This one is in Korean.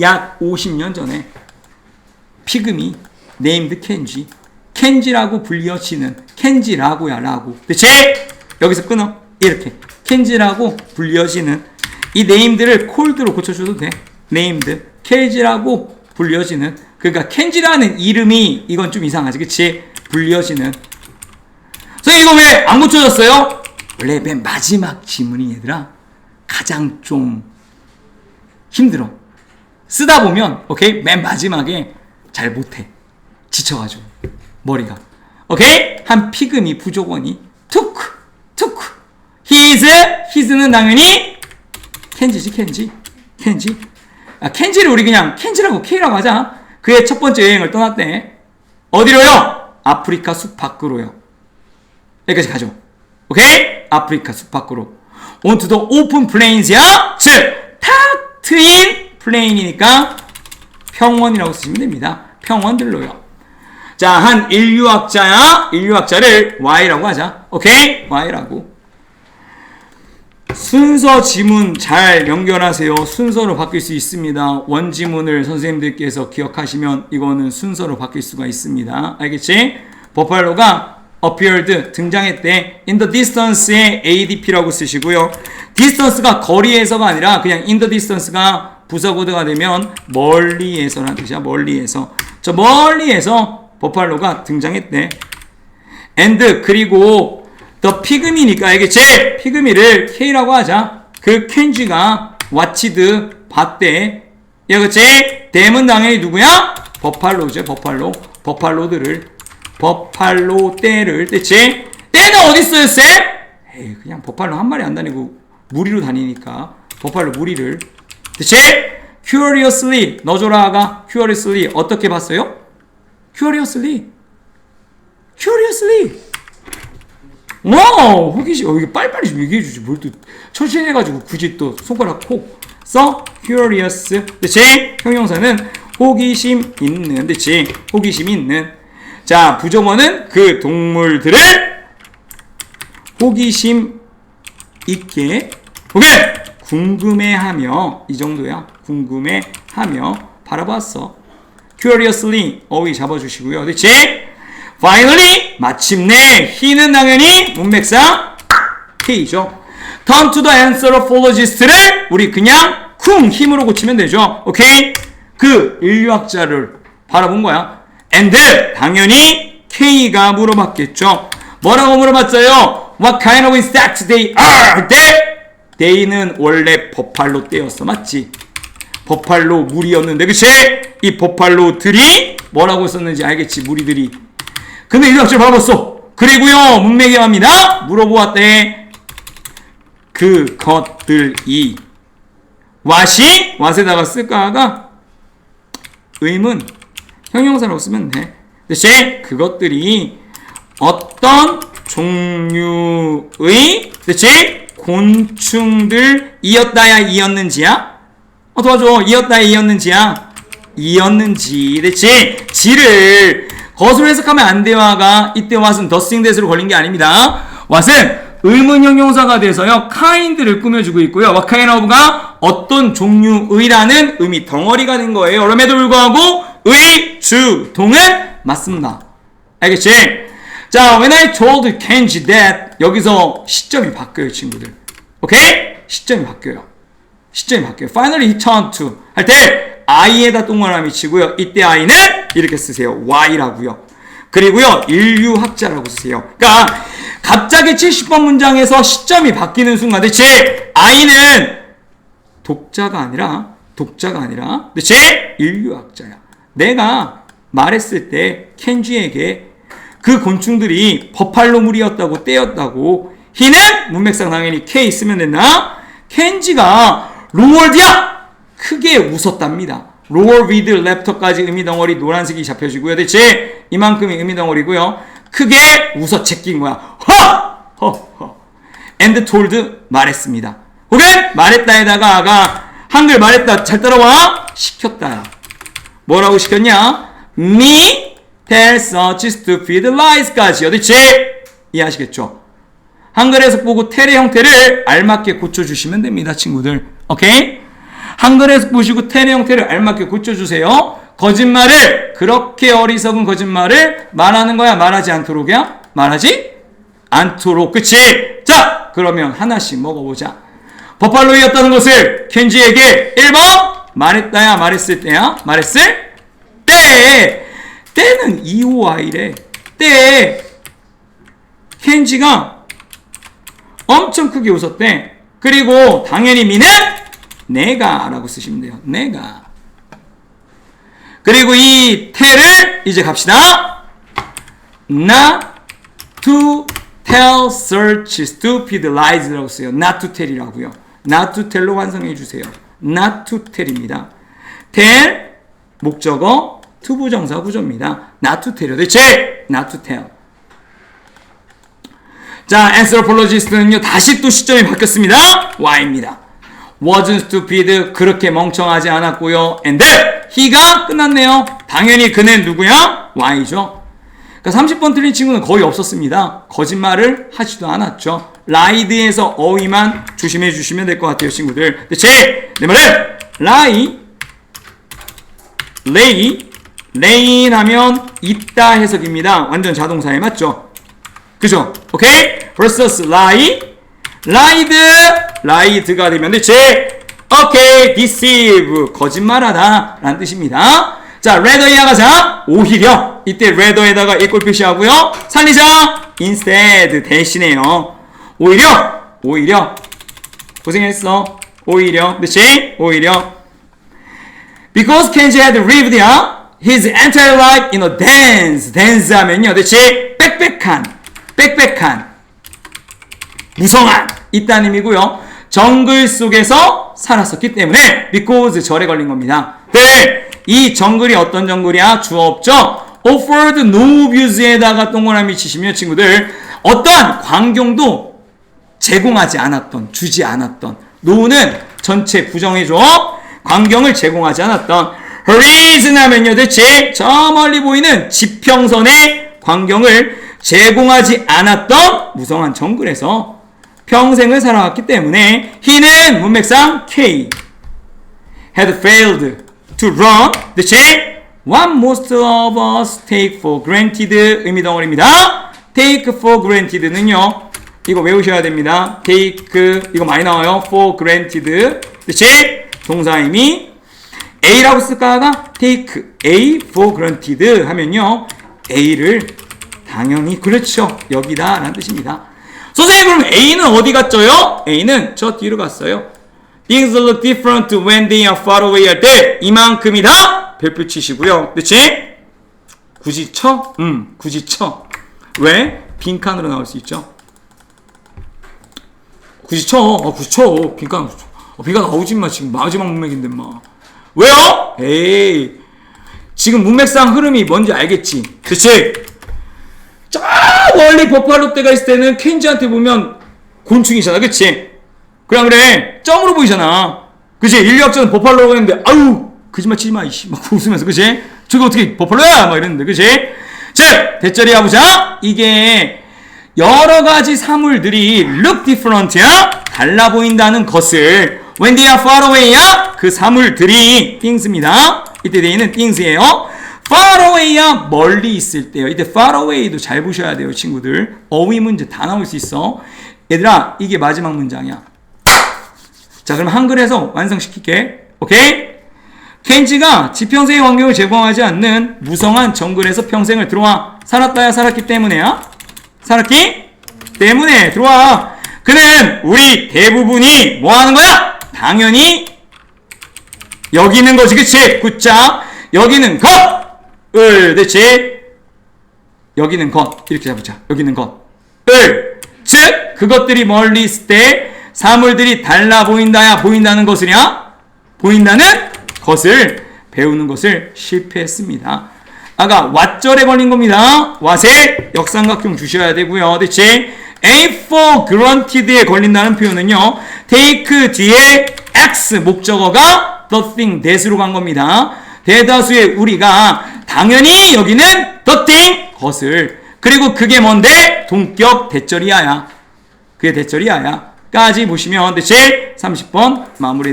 약 50년 전에 피그미 네임드 켄지 켄지라고 불려지는 켄지라고야 라고. 그치? 여기서 끊어. 이렇게. 켄지라고 불려지는 이 네임드를 콜드로 고쳐줘도 돼. 네임드. 켄지라고 불려지는. 그러니까 켄지라는 이름이 이건 좀 이상하지. 그치? 불려지는. 선생님 이거 왜 안 고쳐졌어요? 원래 맨 마지막 지문이 얘들아. 가장 좀 힘들어 쓰다 보면 오케이? 맨 마지막에 잘 못해. 지쳐가지고 머리가. 오케이? 한 피그미 부족원이 투크 투크 히즈 히즈는 당연히 켄지지 켄지. 켄지. 아 켄지를 우리 그냥 켄지라고 K라고 하자. 그의 첫 번째 여행을 떠났대. 어디로요? 아프리카 숲 밖으로요. 여기까지 가죠. 오케이? 아프리카 숲 밖으로. Onto the open plains야 즉 탁 트인 플레인이니까 평원이라고 쓰시면 됩니다. 평원들로요. 자, 한 인류학자야. 인류학자를 Y라고 하자. 오케이? Y라고. 순서 지문 잘 연결하세요. 순서로 바뀔 수 있습니다. 원지문을 선생님들께서 기억하시면 이거는 순서로 바뀔 수가 있습니다. 알겠지? 버팔로가 appeared 등장했대. in the distance에 ADP라고 쓰시고요. distance가 거리에서가 아니라 그냥 in the distance가 부사고드가 되면 멀리에서라는 뜻이야. 멀리에서. 저 멀리에서 버팔로가 등장했대. and 그리고 더 피그미니까 알겠지? 피그미를 K라고 하자. 그 켄지가 와치드 봤대. 야, 그치? 댐은 당연히 누구야? 버팔로죠, 버팔로. 버팔로들을. 버팔로 떼를, 됐지? 떼는 어딨어요, 쌤? 에이, 그냥 버팔로 한 마리 안 다니고 무리로 다니니까. 버팔로 무리를. 됐지? curiously, 너조라가 curiously. 어떻게 봤어요? curiously. curiously. 와우 호기심 어, 이게 빨리빨리 좀 얘기해 주지. 뭘 또 천천히 해가지고 굳이 또 손가락 콕. 써 curious. 그치 형용사는 호기심 있는. 그치 호기심 있는. 자 부정어는 그 동물들을 호기심 있게. 오케이 궁금해하며 이 정도야 궁금해하며 바라봤어 curiously 어휘 잡아주시고요 그치 finally 마침내 he는 당연히 문맥상 K죠. come to the anthropologist를 우리 그냥 쿵 힘으로 고치면 되죠. 오케이? 그 인류학자를 바라본 거야. and 당연히 K가 물어봤겠죠. 뭐라고 물어봤어요? What kind of insect they are? They는 원래 버팔로 떼였어. 맞지? 버팔로 무리였는데 그치? 이 버팔로들이 뭐라고 썼는지 알겠지? 무리들이 근데 인류학자를 바라봤어. 그리고요, 문맥이 합니다. 물어보았대. 그것들이. 왓이, 왓에다가 쓸까가 의문, 형용사라고 쓰면 돼. 대신 그것들이 어떤 종류의, 대신 곤충들이었다야, 이었는지야? 어, 도와줘. 이었다야, 이었는지야? 이었는지. 대신 지를 것으로 해석하면 안 돼요가 이때 왓은 더싱댓으로 걸린 게 아닙니다. 왓은 의문 형 용사가 돼서요. kind를 꾸며주고 있고요. of가 어떤 종류의라는 의미 덩어리가 된 거예요. 그럼에도 불구하고 의, 주, 동은 맞습니다. 알겠지? 자, when I told Kenji that 여기서 시점이 바뀌어요, 친구들. 오케이? 시점이 바뀌어요. 시점이 바뀌어요. Finally he turned to 할 때 I에다 동그라미 치고요. 이때 I는 이렇게 쓰세요. Y라고요. 그리고요. 인류학자라고 쓰세요. 그러니까 갑자기 70번 문장에서 시점이 바뀌는 순간 대체 I는 독자가 아니라 독자가 아니라 대체 인류학자야. 내가 말했을 때 켄지에게 그 곤충들이 버팔로물이었다고 떼었다고 희는 문맥상 당연히 K 쓰면 된다. 켄지가 로월드야 크게 웃었답니다. 로어 위드 랩터까지 의미 덩어리 노란색이 잡혀지고요. 대체 이만큼이 의미 덩어리고요. 크게 웃어 제낀 거야. 허! 허! 허. and told 말했습니다. 혹은 말했다에다가 아가 한글 말했다 잘 따라와 시켰다. 뭐라고 시켰냐? Me tell such stupid lies까지요. 대체 이해하시겠죠? 한글 해석 보고 텔의 형태를 알맞게 고쳐주시면 됩니다, 친구들. 오케이? 한글에서 보시고 테레 형태를 알맞게 고쳐주세요. 거짓말을 그렇게 어리석은 거짓말을 말하는 거야 말하지 않도록이야 말하지 않도록 그치? 자 그러면 하나씩 먹어보자. 버팔로이였다는 것을 켄지에게 1번 말했다야 말했을 때야 말했을 때 때는 EOI래 때 켄지가 엄청 크게 웃었대 그리고 당연히 미는 내가 라고 쓰시면 돼요 내가 그리고 이 te를 이제 갑시다 not to tell search stupid lies라고 써요 not to tell이라고요 not to tell로 완성해 주세요 not to tell입니다 tell 목적어 투부정사 구조입니다 not to tell이요 대체 not to tell 자 anthropologist는요 다시 또 시점이 바뀌었습니다 Y입니다 wasn't stupid 그렇게 멍청하지 않았고요 and he가 끝났네요 당연히 그는 누구야? Y죠 그러니까 30번 틀린 친구는 거의 없었습니다. 거짓말을 하지도 않았죠. 라이드에서 어휘만 조심해 주시면 될 것 같아요, 친구들. 제, 내 말은 라이, 레이, 레인 하면 있다 해석입니다. 완전 자동사에 맞죠? 그죠? 오케이? versus lie, lied, lie드가 되면 제, 오케이, deceive, 거짓말하다 라는 뜻입니다. 자, rather 이어가자. 오히려. 이때 rather에다가 equal 표시하고요. 살리자. instead 대신에요. 오히려. 오히려. 고생했어. 오히려. 그렇지? 오히려. Because Kenji had lived his entire life in a dance. dance 하면요. 그렇지? 빽빽한. 빽빽한. 무성한. 의미고요. 정글 속에서 살았었기 때문에 because 절에 걸린 겁니다. 네. 이 정글이 어떤 정글이야? 주어 없죠? offered no views에다가 동그라미 치시면 친구들 어떠한 광경도 제공하지 않았던 주지 않았던 no는 전체 부정해줘 광경을 제공하지 않았던 horizon 하면요 대체 저 멀리 보이는 지평선의 광경을 제공하지 않았던 무성한 정글에서 평생을 살아왔기 때문에 he는 문맥상 K had failed to run the chain what most of us take for granted 의미 덩어리입니다. take for granted는요. 이거 외우셔야 됩니다. take 이거 많이 나와요. for granted the chain 동사임이 A라고 쓸까가 take A for granted 하면요. A를 당연히 그렇죠. 여기다 라는 뜻입니다. 선생님 그럼 A는 어디 갔죠요? A는 저 뒤로 갔어요. Things look different when they are far away 할 때 이만큼이다 별표 치시고요. 그렇지? 굳이 쳐? 음, 굳이 쳐. 왜? 빈칸으로 나올 수 있죠. 굳이 쳐. 어, 굳이 쳐. 빈칸. 어, 빈칸 나오지 마. 지금 마지막 문맥인데 마. 왜요? 에이. 지금 문맥상 흐름이 뭔지 알겠지? 그렇지? 저 멀리 버팔로 때가 있을 때는 켄지한테 보면 곤충이잖아. 그치? 그냥 그래. 점으로 보이잖아. 그치? 인류학자는 버팔로라고 했는데, 아유, 거짓말 치지 마, 이씨. 막 웃으면서, 그치? 저거 어떻게 버팔로야? 막 이랬는데, 그치? 즉, 대절이 해보자. 이게 여러 가지 사물들이 look different야? 달라 보인다는 것을 when they are far away야? 그 사물들이 things입니다. 이때 대인은 things예요. Far away야 멀리 있을 때요. 이때 far away도 잘 보셔야 돼요, 친구들. 어휘 문제 다 나올 수 있어. 얘들아, 이게 마지막 문장이야. 자, 그럼 한글에서 완성시킬게. 오케이? 켄지가 지평생의 환경을 제공하지 않는 무성한 정글에서 평생을 들어와 살았다야 살았기 때문에야 살았기 때문에 들어와 그는 우리 대부분이 뭐 하는 거야? 당연히 여기 있는 거지 그치? 굿자 여기는 것 을 대체 여기는 것 이렇게 잡자 여기는 것을 즉 그것들이 멀리 있을 때 사물들이 달라 보인다야 보인다는 것이냐? 보인다는 것을 배우는 것을 실패했습니다. 아까 왓절에 걸린 겁니다. 왓에 역삼각형 주셔야 되고요. 대체 A for granted에 걸린다는 표현은요. take 뒤에 x 목적어가 the thing that으로 간 겁니다. 대다수의 우리가 당연히 여기는 thing 것을 그리고 그게 뭔데 동격 대절이야야. 그게 대절이야야. 까지 보시면 대체 30번 마무리